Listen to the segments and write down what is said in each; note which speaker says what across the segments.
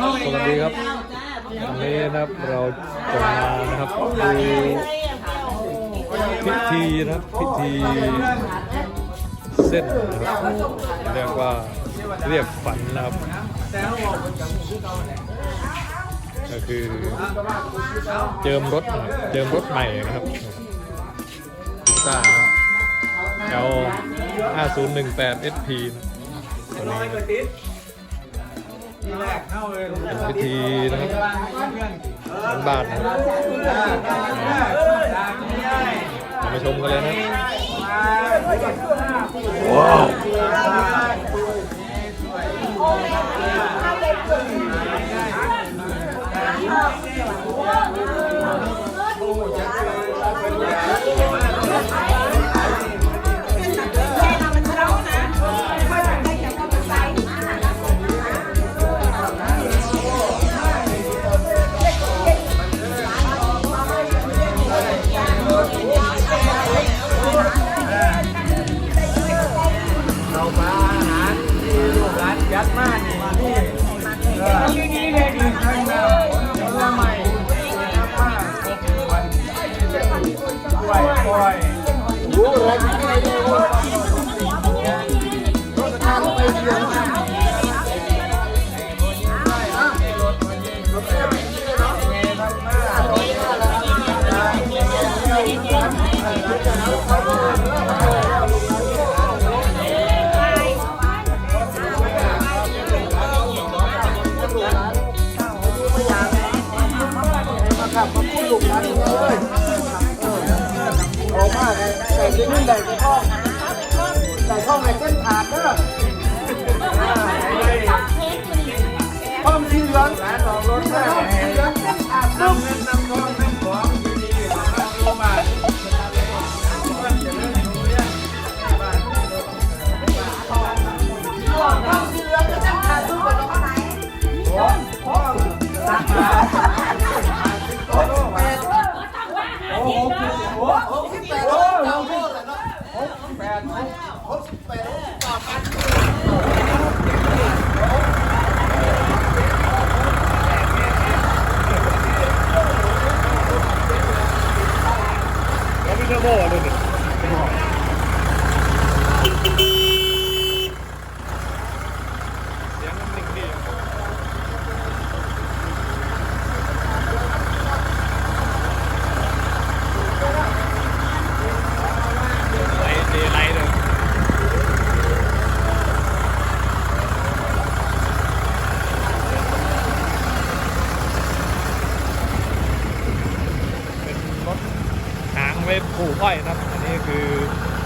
Speaker 1: สวัสดีครับวันนี้นะครับเราจะมานะครับดูพิธีนะครับพิธีเส้นนะครับเรียกว่าเรียกฝันนะครับก็คือเจิมรถเจิมรถใหม่นะครับพิต้านะครับ L 5018 SP นะตัวนี้ พิธีนะครับบ้านๆนะครับเรามาชมกันเลยนะว้าว
Speaker 2: โอ้ยอะไรเนี่ยโอ้ยรถทางไปเดียวนะมาขับมาพูดลูกหลานเลย ออกมาได้แต่ที่นี่ได้ก็ท่องได้ท่องในเส้นผ่านเด้อห้องที่ร้านหลานองรถได้ที่ร้านเส้นผ่านนำเงินนำทอง
Speaker 1: ไปผูกอ้อยนะครับ อันนี้คือ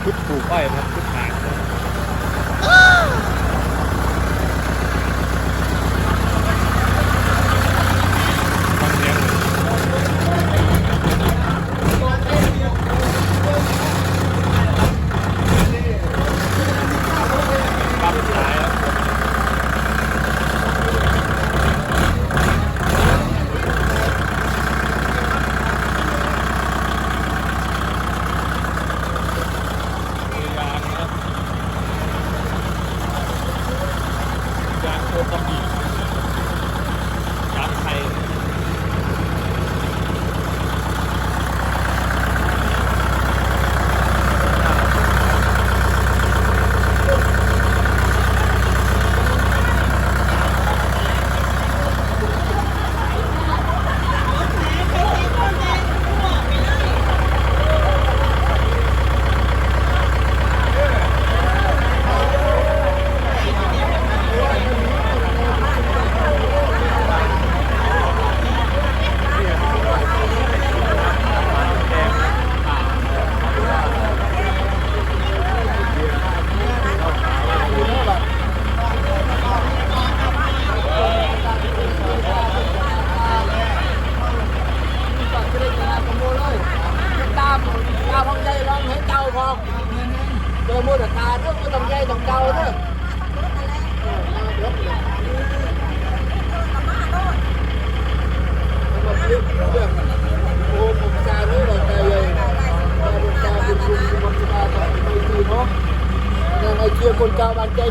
Speaker 1: ชุดผูกอ้อยนะครับชุดหาง này kia con cao bàn chân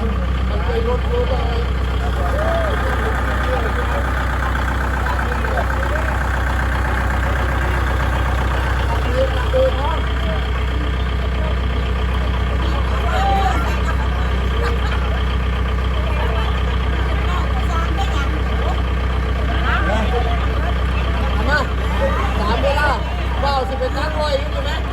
Speaker 1: bàn chân nốt lốt rồi Hãy subscribe cho kênh Ghiền
Speaker 2: Mì Gõ Để không bỏ lỡ những video hấp dẫn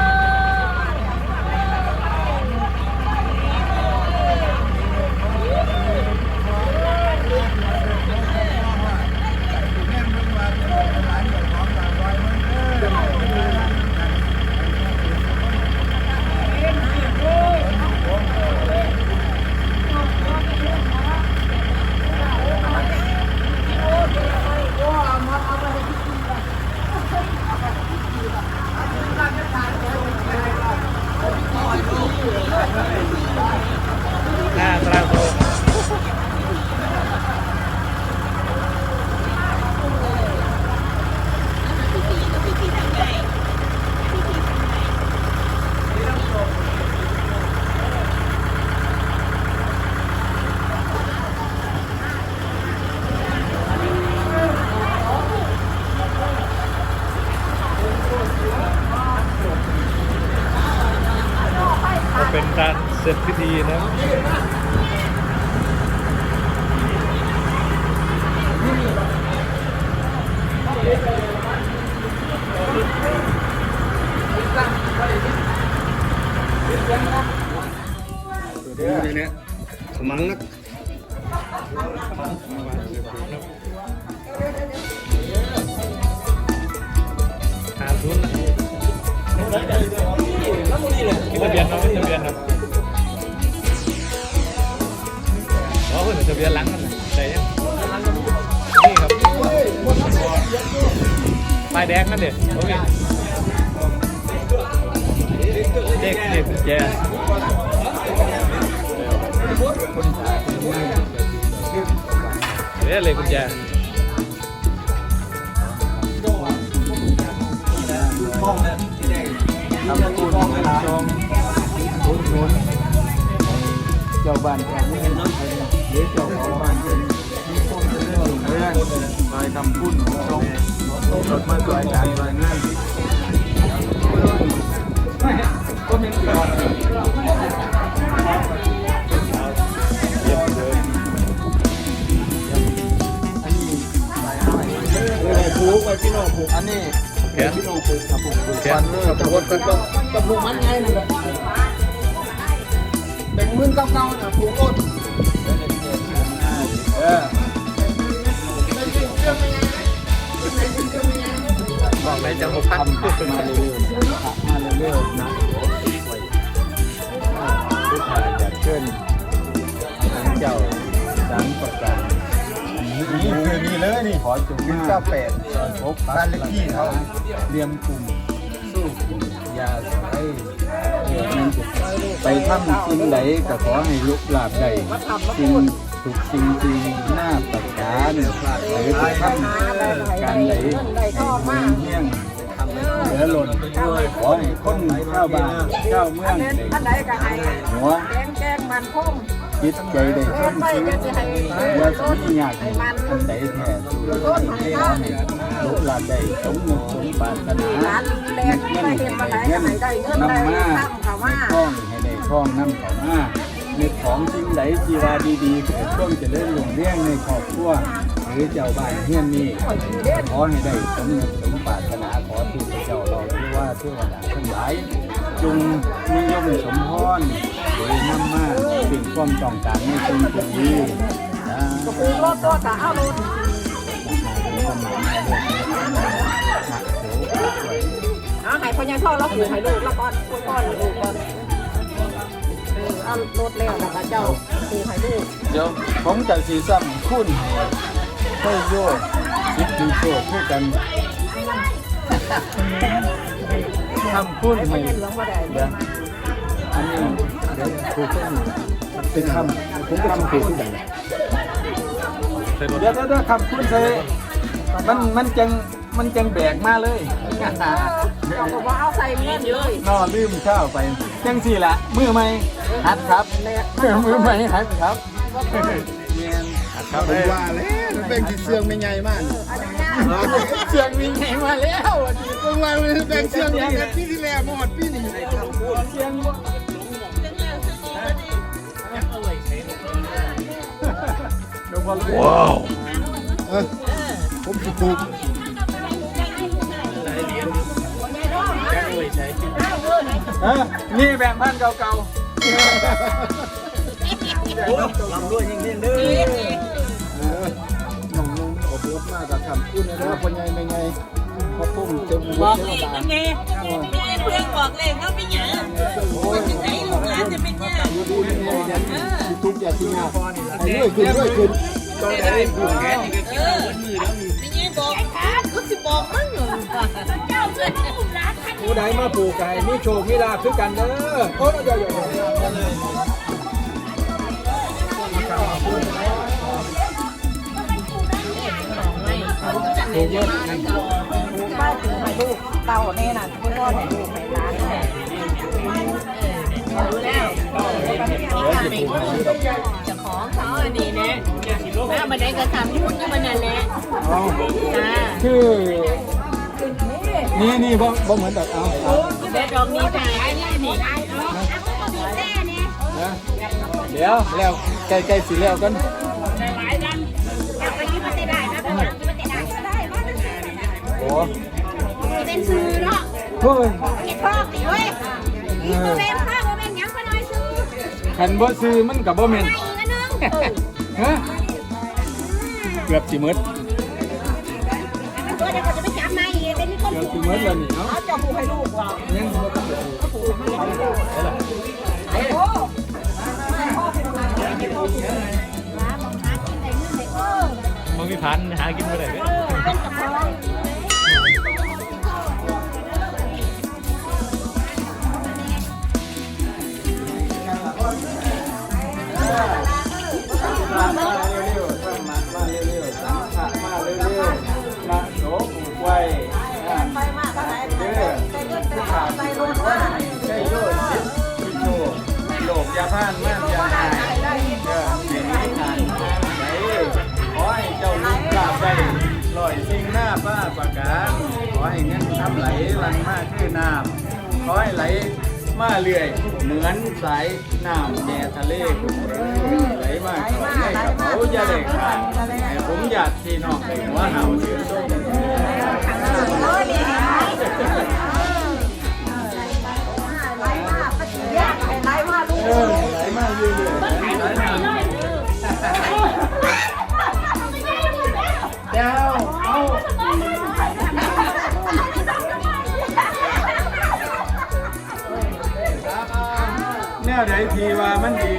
Speaker 2: เอา
Speaker 1: ทะเบียนหลังนั่นน่ะแต่ยังนี่ครับป้ายแดงนั่นเด็โอเคเด็กเด็กกุญแจเด็กเลย กุญแจ
Speaker 3: ทำคุณจองคุณคุณเจ้า องผูกอันนี้
Speaker 1: แขน
Speaker 3: พี่น้องผูกกับผูกผูก
Speaker 1: แข
Speaker 3: กันนกับผูกกันกับกับผูกมันไงนี่แหละแบ่งมือเก่าๆน่ะผูกก้นเออ
Speaker 1: บอกเลยจะหกพัน
Speaker 3: ทำมาเรื่อยๆขับมาเรื่อยๆนะผู้ชายอยากเชิญทั้งเจ้าดังประกาศ นี่คือนี่เลยนี่ขอจุดเก้าแปดพบบ้านเลขที่เขาเรียมกลุ่มสู้ยาสายเกี่ยวกับจุดไปทำสิ่งไหนก็ขอให้ลุกลาบได้สิ่งถูกสิ่งจริงหน้าประการหรือไปทำการไหนให้เมืองเฮี้ยงเหลือหล่นขอให้คนเจ้าบ้านเจ้าเมือง
Speaker 4: อันไหนก็ให้
Speaker 3: หัว
Speaker 4: แกงแกงมันคง
Speaker 3: จิตใจได้ชมชีวิตอย่าสมีอยากให้อันใดแท้สู่ให้ขอให้ลุกลาบได้สมมุติสมปรารถนา
Speaker 4: ร้านแดงไม่เห็นมาไหนก็ให้ได้เงิน
Speaker 3: นำ
Speaker 4: ได้
Speaker 3: มา
Speaker 4: ตั้งเขา
Speaker 3: ใน
Speaker 4: ว่า
Speaker 3: คล้องให้ได้คล้องนำเขามาในของสิ่งใดที่ว่าดีๆเกิดช่วงเจะเล่นลงเรื่องในครอบครัวหรือเจ้าบ้านเฮียนนี่ขอให้ได้สมนึกสมปรารถนาขอที่พระเจ้าเราที่ว่าเทวดาทั้งหลาย จงนิยมสมพรโดยนำมาสิ่งความต้องการในสิ่งที่ดีนะ
Speaker 4: ปูรถตัวแต่เอารถ
Speaker 3: ควาหายในเรื่องนี้นะโสภวย
Speaker 4: เอาให้พ่อใหญ่พ่อเราผูกให้ลูกแล้วก่อนก่อนลูกก่อนเออเอารถแล้วแล้วก็เจ้าผูกให้ลูก
Speaker 3: เดี๋ยวผมจะสีซ้ำคุณให้โยคิดดูโชคให้กัน ทำคุณ
Speaker 4: ให้พ่
Speaker 3: ให้
Speaker 4: อใหญ่เหลืองบ่ได้
Speaker 3: เดี๋ยวอันนี้เดี๋ยวครูก็อยู่เป็นคำผมก็ทำครูที่ไหน
Speaker 1: ใส่รถ
Speaker 3: เดี๋ยวเดี๋ยวเดี๋ยวคำคุณใส่มันมันจังมันจังแบกมาเลย
Speaker 4: เจ้าก็บ่เอาใส่เงินเลย
Speaker 3: นอลืมข้าวไปจังสี่ละมือใหม่หัดครับมือใหม่หัดครับเมียน
Speaker 1: ครับ
Speaker 5: ผมว่าแล้วมันเป็นที่เสื่องไม่ใหญ่มาก
Speaker 3: เสียงมีไงมาแล้ว
Speaker 5: เพิ่งว่ามันเป็นเสื่องตั้งแต่ปีที่แล้วมาหมดปีนี้
Speaker 3: เสียงว้าว
Speaker 5: เออผมสิปลูก
Speaker 3: นี่แบ่งพันเก่า
Speaker 5: เออน้องนุ่งดื้อ รมมากับคำพูดนะว่าคนใหญ่ไม่ใหญ่พอพุ่มเต็ม
Speaker 6: บอกเลขยังไงมีเพื่อนบอกเลขเขาไม่หยังคนที่ไหนลูกหลานจะเป็นยัง
Speaker 5: ดูดีไม่ใหญ่ยันที่ทุกอย่างที่งาไอ้ด้วยขึ้นด้วยขึ้น
Speaker 6: เออไม่ยังบอกขาก็สิบอกมั้งเจ้าเพื่อนลูกหลานทั้ง
Speaker 3: ผู้ใดมาปลูกไก่มีโชคมีลาภคือกันเด้อโอ้ยเดี๋ยวเดี๋ยวเดี๋ยว ปลูกเยอะนั่น
Speaker 4: ป้าถือให้ลูกเต่าแน่น่ะอวยพรให้ลูกให้านแน่
Speaker 6: รู้แล้วจะของเขาอันนี้เนะแม่มาได้ก็ทำยุ่งที่มันนั่นแหละ
Speaker 3: เอา
Speaker 6: จ้า
Speaker 3: คือนี่นี่บ่บ่เหมือนแบบเอาเด็
Speaker 6: ดดอกนี้จ้าอันนี้นี่
Speaker 3: เดี๋ยวแล้วใกล้ใกล้สิแล้วกัน
Speaker 7: เป็นซื้อเนาะ
Speaker 3: เฮ้ย
Speaker 7: เก็บทองดิเว้ยนี่โมเมนต์ค่ะโมเมนยังก็น้อยซื้อ
Speaker 3: ขันบ่ซื้อมันกับบ่แม่นฮะเกือบสิหมด
Speaker 7: เดี๋ยวจะไปจับมาอีกเป็นคน
Speaker 3: เกือบสิหมดแล้วนี่เนาะ
Speaker 4: เอาจะปูให้ลูกว่า
Speaker 3: ยังบ่ต้องไป
Speaker 1: มึงมีพันหากินไมา
Speaker 3: ได้ หลหลังมากคือน้ำขอให้ไหลมาเรื่อย เหมือนสายน้ำแม่ทะเลไหลมาไหลในกเขาจะได้ขาดผมอยากที่นอกในหัวเห่าเสือส้ม วไหนทีว่ามันดี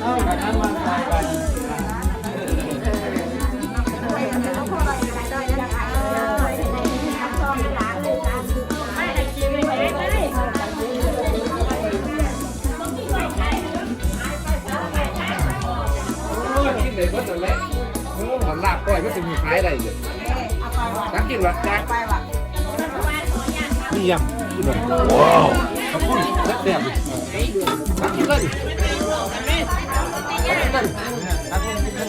Speaker 3: เอากระทำมันใส่กันกินเลยก็จะเล็กหอมลาบก้อยก็จะมีขายอะไรอยู่ตักกินวะตัก
Speaker 4: ไปว่ะ
Speaker 3: นี่ยังกินเลยว้าวขอบคุณแล้วเดี๋ย วตักกินเลยตักกินเลยตักกินทั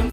Speaker 3: ้ง